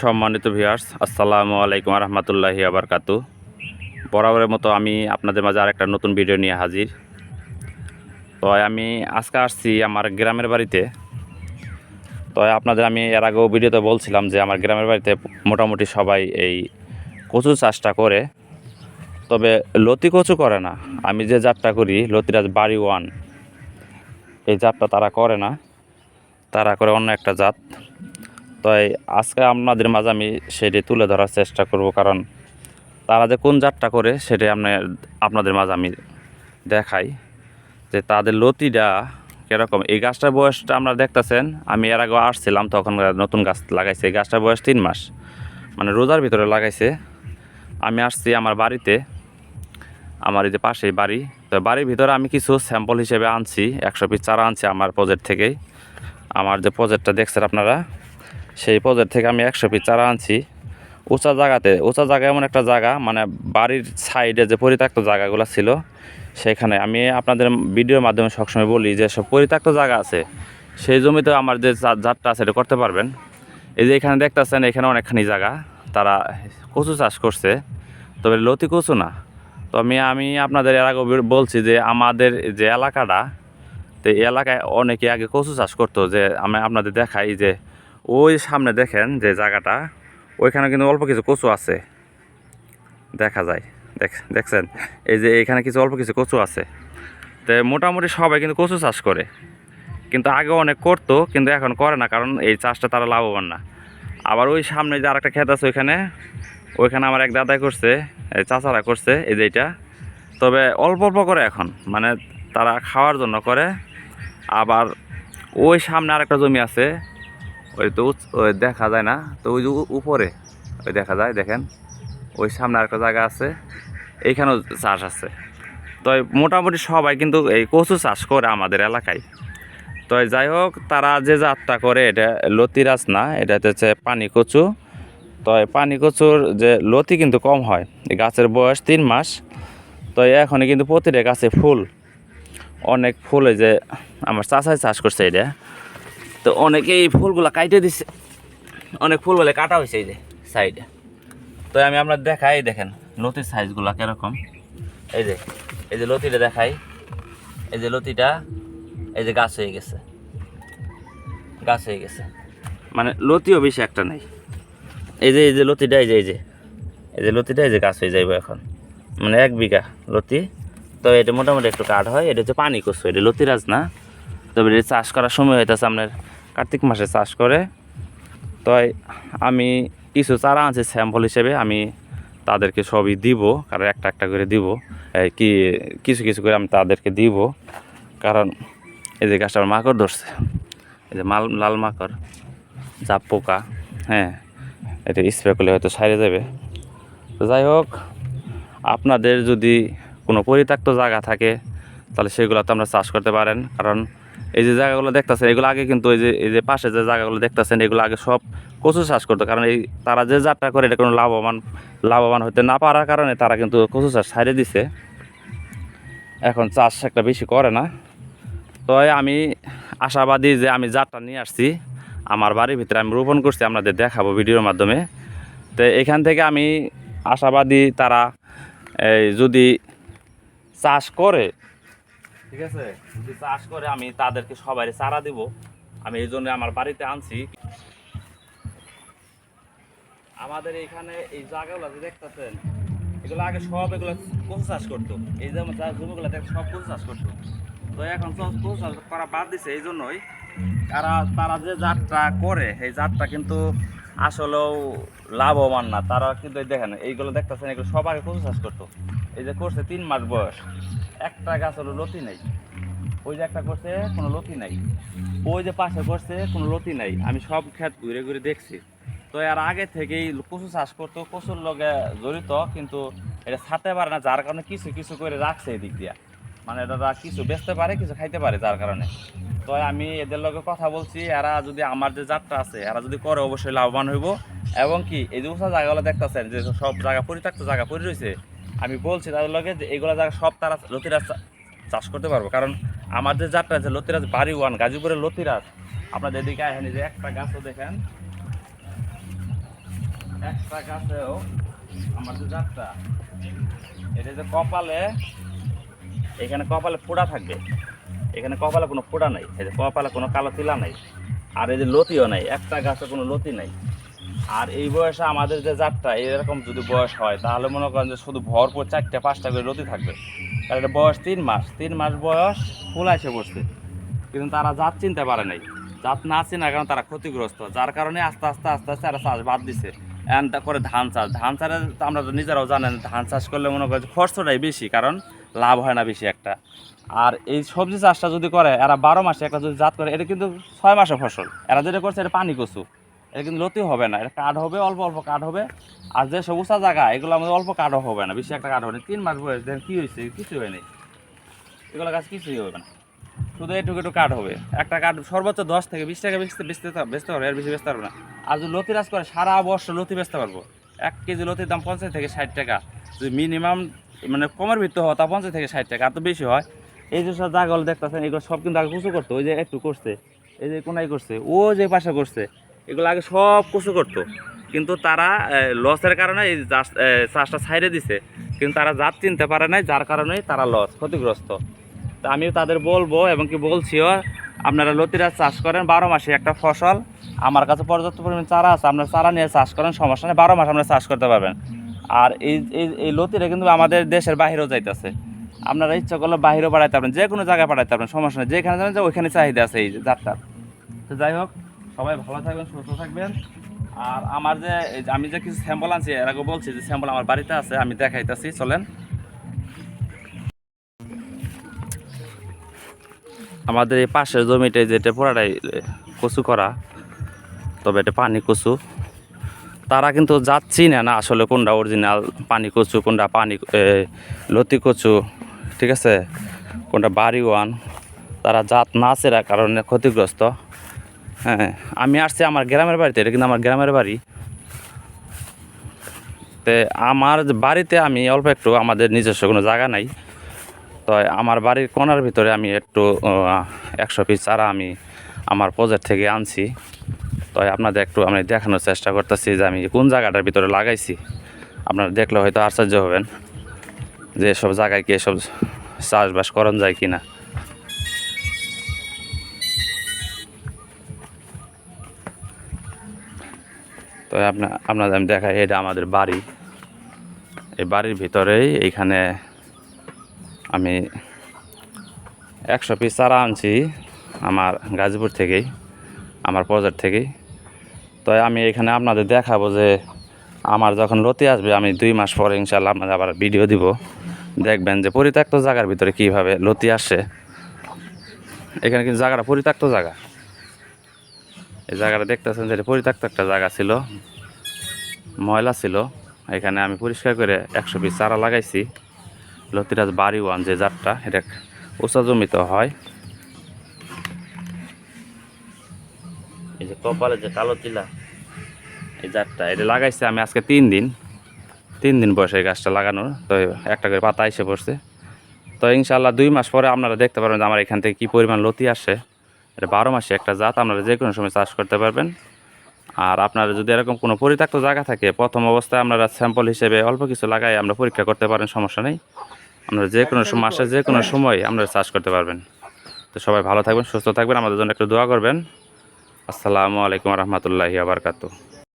সম্মানিত ভিউয়ার্স আসসালামু আলাইকুম রহমতুল্লাহি আবরকাতু বরাবরের মতো আমি আপনাদের মাঝে আরেকটা নতুন ভিডিও নিয়ে হাজির। তো আমি আজকে আসছি আমার গ্রামের বাড়িতে। তো আপনাদের আমি এর আগেও ভিডিওতে বলছিলাম যে আমার গ্রামের বাড়িতে মোটামুটি সবাই এই কচু চাষটা করে। তবে লতি কচু করে না। আমি যে জাতটা করি লতিরাজ বাড়ি ওয়ান, এই জাতটা তারা করে না। তারা করে অন্য একটা জাত। তো এই আজকে আপনাদের মাঝে আমি সেটি তুলে ধরার চেষ্টা করব, কারণ তারা যে কোন জাতটা করে সেটি আপনার আপনাদের মাঝে আমি দেখাই যে তাদের লতিটা কীরকম। এই গাছটার বয়সটা আপনারা দেখতেছেন, আমি এর আগে আসছিলাম, তখন নতুন গাছ লাগাইছে। এই গাছটার বয়স তিন মাস মানে রোজার ভিতরে লাগাইছে। আমি আসছি আমার বাড়িতে, আমার এই যে পাশেই বাড়ি। তো বাড়ির ভিতরে আমি কিছু স্যাম্পল হিসেবে আনছি, একশো পিস চারা আনছি আমার প্রজেক্ট থেকেই। আমার যে প্রজেক্টটা দেখছেন আপনারা সেই পদের থেকে আমি একশো পিস চারা আনছি। উঁচা জায়গাতে, উঁচা জায়গা এমন একটা জায়গা মানে বাড়ির সাইডে যে পরিত্যক্ত জায়গাগুলো ছিল, সেখানে আমি আপনাদের ভিডিওর মাধ্যমে সবসময় বলি যে সব পরিত্যক্ত জায়গা আছে, সেই জমিতে আমার যে জাতটা আছে এটা করতে পারবেন। এই যে এখানে দেখতেছেন, এখানে অনেকখানি জায়গা, তারা কচু চাষ করছে, তবে লতি কচু না। তো আমি আমি আপনাদের এর আগে বলছি যে আমাদের যে এলাকাটা, তো এই এলাকায় অনেকে আগে কচু চাষ করতো, যে আমি আপনাদের দেখাই যে ওই সামনে দেখেন যে জায়গাটা, ওইখানে কিন্তু অল্প কিছু কচু আছে। দেখা যায়। দেখ দেখছেন? এই যে এখানে কিছু অল্প কিছু কচু আছে। তো মোটামুটি সবাই কিন্তু কচু চাষ করে। কিন্তু আগে অনেক করতো, কিন্তু এখন করে না, কারণ এই চাষটা তারা লাভবান না। আবার ওই সামনে যে আরেকটা ক্ষেত আছে ওইখানে ওইখানে আমার এক দাদাই করছে, এই চাচারা করছে, এই যে এইটা। তবে অল্প অল্প করে এখন মানে তারা খাওয়ার জন্য করে। আবার ওই সামনে আরেকটা জমি আছে ওই তো দেখা যায় না, তো ওই যে উপরে, ওই দেখা যায়, দেখেন। ওই সামনে আরেকটা জায়গা আছে, এইখানেও চাষ আছে। তো মোটামুটি সবাই কিন্তু এই কচু চাষ করে আমাদের এলাকায়। তো যাই হোক, তারা যে যাত্রা করে, এটা লতিরাজ না, এটা হচ্ছে পানি কচু। তো পানি কচুর যে লতি কিন্তু কম হয়, এই গাছের বয়স তিন মাস। তো এখনই কিন্তু প্রতিটা গাছে ফুল। অনেক ফুল যে আমার চাষাই চাষ করছে এটা তো অনেকে এই ফুলগুলো কাইটে দিছে। অনেক ফুল বলে কাটা হয়েছে এই যে সাইডে তো আমি আপনার দেখাই, দেখেন, লতির সাইজগুলো কীরকম। এই যে এই যে লতিটা দেখাই। এই যে লতিটা, এই যে গাছ হয়ে গেছে। গাছ হয়ে গেছে। মানে লতিও বেশি একটা নেই। এই যে এই যে লতিটা, এই যে এই যে। এই যে লতিটা, এই যে গাছ হয়ে যাইব এখন। মানে এক বিঘা লতি। তো এটা মোটামুটি একটু কাঠ হয়। এটা হচ্ছে পানি কচু এটা লতিরাজ না। তবে এটা চাষ করার সময় হইতেছে আপনার কার্তিক মাসে চাষ করে। তো আমি কিছু চারা আছে স্যাম্পল হিসেবে, আমি তাদেরকে সবই দিব, কারণ একটা একটা করে দিব। কি, কিছু কিছু করে আমি তাদেরকে দিব, কারণ এই যে গাছটা মাকড় ধরছে, এই যে মাল, লাল মাকড় যা পোকা হ্যাঁ এটা স্প্রে করলে হয়তো সারে যাবে। তো যাই হোক, আপনাদের যদি কোনো পরিত্যক্ত জায়গা থাকে, তাহলে সেগুলো তো আমরা চাষ করতে পারেন, কারণ এই যে জায়গাগুলো দেখতেছেন, এগুলো আগে কিন্তু এই যে এই যে পাশে যে জায়গাগুলো দেখতেছেন, এগুলো আগে সব কচু চাষ করতো। কারণ এই তারা যে জাতটা করে, এটা কোনো লাভবান লাভবান হতে না পারার কারণে তারা কিন্তু কচু চাষ সারিয়ে দিছে। এখন চাষ একটা বেশি করে না। তো আমি আশাবাদী যে আমি জাতটা নিয়ে আসছি, আমার বাড়ির ভিতরে আমি রোপণ করছি, আপনাদের দেখাবো ভিডিওর মাধ্যমে। তো এখান থেকে আমি আশাবাদী তারা, এই যদি চাষ করে ঠিক আছে? যদি চাষ করে আমি তাদেরকে সবাই চারা দিব। আমি এই জন্য আমার বাড়িতে আনছি। আমাদের এখানে এই জায়গাগুলো যে দেখতেছেন, এগুলো আগে সব এগুলো কচু চাষ করতো? এই যেমন যা জমিগুলো দেখ সব কচু চাষ করতো? তো এখন তো কচু চাষ করা বাদ দিছে, এই জন্যই তারা তারা যে জাতটা করে, এই জাতটা কিন্তু আসলেও লাভবান না। তারা কিন্তু দেখেন, এইগুলো দেখতেছেন, এগুলো সব আগে কচু চাষ করতো? এই যে করছে তিন মাস বয়স। একটা গাছ হলো লতি নেই। ওই যে একটা করছে, কোনো লতি নাই। ওই যে পাশে করছে, কোনো লতি নাই। আমি সব ক্ষেত ঘুরে ঘুরে দেখছি। তো এর আগে থেকেই কচু চাষ করতো। কচুর লগে জড়িত, কিন্তু এটা ছাড়তে পারে না, যার কারণে কিছু কিছু করে রাখছে এদিক দিয়া। মানে দাদা, কিছু বেচতে পারে, কিছু খাইতে পারে যার কারণে। তো আমি এদের লগে কথা বলছি, এরা যদি আমার যে যাত্রা আছে, এরা যদি করে অবশ্যই লাভবান হইব। এবং কি, এই যে উঁচা জায়গাগুলো দেখতেছেন, যে সব জায়গা, পরিত্যক্ত জায়গা পড়ে রয়েছে আমি বলছি তাদের লগে যে এগুলো জায়গা সব তারা লতিরাজ চাষ করতে পারব। কারণ আমার যে জাতটা আছে লতিরাজ বাড়ি ওয়ান, গাজীপুরের লতিরাজ, আপনাদের এদিকে আহেন যে একটা গাছও দেখেন। একটা গাছেও আমার যে জাতটা এটা যে কপালে, এখানে কপালে ফোড়া থাকবে। এখানে কপালে কোনো ফোড়া নাই, এই যে কপালে কোনো কালো তিলা নাই, আর এই যে লতিও নাই, একটা গাছে কোনো লতি নাই। আর এই বয়সে আমাদের যে জাতটা, এরকম যদি বয়স হয়, তাহলে মনে করেন যে শুধু ভরপুর চারটে, পাঁচটা করে লতি থাকবে। কারণ এটা বয়স তিন মাস। তিন মাস বয়স ফুল এসে বসছে কিন্তু তারা জাত চিনতে পারে নাই। জাত না চিনার কারণে তারা ক্ষতিগ্রস্ত। যার কারণে আস্তে আস্তে আস্তে আস্তে তারা চাষ বাদ দিছে। এখন করে ধান চাষ। ধান চাষে আমরা তো নিজেরাও জানেন, ধান চাষ করলে মনে করেন খরচটাই বেশি, কারণ লাভ হয় না বেশি একটা। আর এই সবজি চাষটা যদি করে, এরা বারো মাসে একটা যদি জাত করে, এটা কিন্তু ছয় মাসে ফসল। এরা যেটা করছে, এটা পানি কচু। এটা কিন্তু লতি হবে না, এটা কাঠ হবে, অল্প অল্প কাঠ হবে। আর যে সব উঁচা জায়গা, এগুলো আমাদের অল্প কাঠও হবে না, বেশি একটা কাঠ হবে না। তিন মাস বয়স, দেখেন কী হয়েছে কিছু হয়নি। এগুলো গাছ কিছুই হবে না। শুধু এটুকু একটু কাঠ হবে। একটা কাঠ সর্বোচ্চ দশ থেকে বিশ টাকা বেচতে বেচতে বেচতে পারব, এর বেশি বেচতে পারব না। আর যদি লতি রাজ করে, সারা বছর লতি বেচতে পারব। এক কেজি লতির দাম পঞ্চাশ থেকে ষাট টাকা। যদি মিনিমাম মানে কমের ভিত্তি হয়, তা পঞ্চাশ থেকে ষাট টাকা, আর তো বেশি হয়। এই যে সব জায়গাগুলো দেখতেছেন, এগুলো সব কিন্তু আগে কুচু করতো ওই যে একটু করছে। এই যে কোনায় করছে ও যে পাশে করছে। এগুলো আগে সব কিছু করতো। কিন্তু তারা লসের কারণে এই চাষটা ছাইড়ে দিছে। কিন্তু তারা জাত চিনতে পারে নাই, যার কারণেই তারা লস ক্ষতিগ্রস্ত। তা আমি তাদের বলব এবং কি বলছিও, আপনারা লতিরা চাষ করেন, বারো মাসে একটা ফসল, আমার কাছে পর্যাপ্ত পরিমাণ চারা আছে, আপনারা চারা নিয়ে চাষ করেন, সমস্যা নেই, বারো মাস আপনারা চাষ করতে পারবেন। আর এই এই লতিরা কিন্তু আমাদের দেশের বাইরেও যাইতেছে। আপনারা ইচ্ছা করলে বাইরেও পাঠাইতে পারবেন যে কোনো জায়গায় পাঠাইতে পারবেন সমস্যা নেই, যেখানে যাবেন যে ওইখানে চাহিদা আছে এই যাত্রার তো যাই হোক সবাই ভালো থাকবেন, সুস্থ থাকবেন। আর আমার যে আমি যে কিছু স্যাম্পল আনছি, এর আগে বলছি যে স্যাম্পল আমার বাড়িতে আছে, আমি দেখাইতেছি, চলেন। আমাদের এই পাশের জমিতে যেটা পুরাটাই কচু করা, তবে এটা পানি কচু। তারা কিন্তু যাচ্ছি না না আসলে কোনটা অরিজিনাল পানি কচু, কোনটা পানি লতি কচু, ঠিক আছে? কোনটা বাড়ি ওয়ান। তারা জাত না চেরার কারণে ক্ষতিগ্রস্ত। হ্যাঁ আমি আসছি আমার গ্রামের বাড়িতে, এটা কিন্তু আমার গ্রামের বাড়ি। তে আমার বাড়িতে আমি অল্প একটু আমাদের নিজস্ব কোনো জায়গা নাই। তো আমার বাড়ির কোনার ভিতরে আমি একটু একশো পিস চারা আমি আমার প্রজেক্ট থেকে আনছি। তো আপনাদের একটু আমি দেখানোর চেষ্টা করতেছি যে আমি কোন জায়গাটার ভিতরে লাগাইছি। আপনারা দেখলে হয়তো আশ্চর্য হবেন যে সব জায়গায় কি এসব চাষবাস করণ যায় কি না তো আপনা, আপনাদের আমি দেখাই, এটা আমাদের বাড়ি। এই বাড়ির ভিতরেই এইখানে আমি একশো পিস চারা আনছি আমার গাজীপুর থেকেই, আমার প্রজেক্ট থেকেই। তো আমি এখানে আপনাদের দেখাবো যে আমার যখন লতি আসবে, আমি দুই মাস পরে ইনশাল্লাহ আপনাদের আবার ভিডিও দিব। দেখবেন যে পরিত্যক্ত জায়গার ভিতরে কীভাবে লতি আসে। এখানে কিন্তু জায়গাটা পরিত্যক্ত জায়গা। এই জায়গাটা দেখতেছেন যে পরিত্যক্ত একটা জায়গা ছিল। ময়লা ছিল। এখানে আমি পরিষ্কার করে একশো পিস চারা লাগাইছি। লতিরাজ বাড়ি ওয়ান যে জাতটা, এটা উঁচা জমিতে হয়। এই যে কপালে যে কালো তিলা, এই জাতটা, এটা লাগাইছে আমি আজকে তিন দিন। তিন দিন বয়সে এই গাছটা লাগানোর। তো একটা করে পাতা এসে পড়ছে। তো ইনশাল্লাহ দুই মাস পরে আপনারা দেখতে পারবেন যে আমার এখান থেকে কী পরিমাণ লতি আসে। এটা বারো মাসে একটা জাত, আপনারা যে কোনো সময় চাষ করতে পারবেন। আর আপনারা যদি এরকম কোনো পরিত্যক্ত জায়গা থাকে, প্রথম অবস্থায় আপনারা স্যাম্পল হিসেবে অল্প কিছু লাগাই আমরা পরীক্ষা করতে পারেন, সমস্যা নেই। আপনারা যে কোনো মাসে যে কোনো সময় আপনারা চাষ করতে পারবেন। তো সবাই ভালো থাকবেন, সুস্থ থাকবেন, আমাদের জন্য একটু দোয়া করবেন। আসসালামু আলাইকুম রহমতুল্লাহি আবরকাতু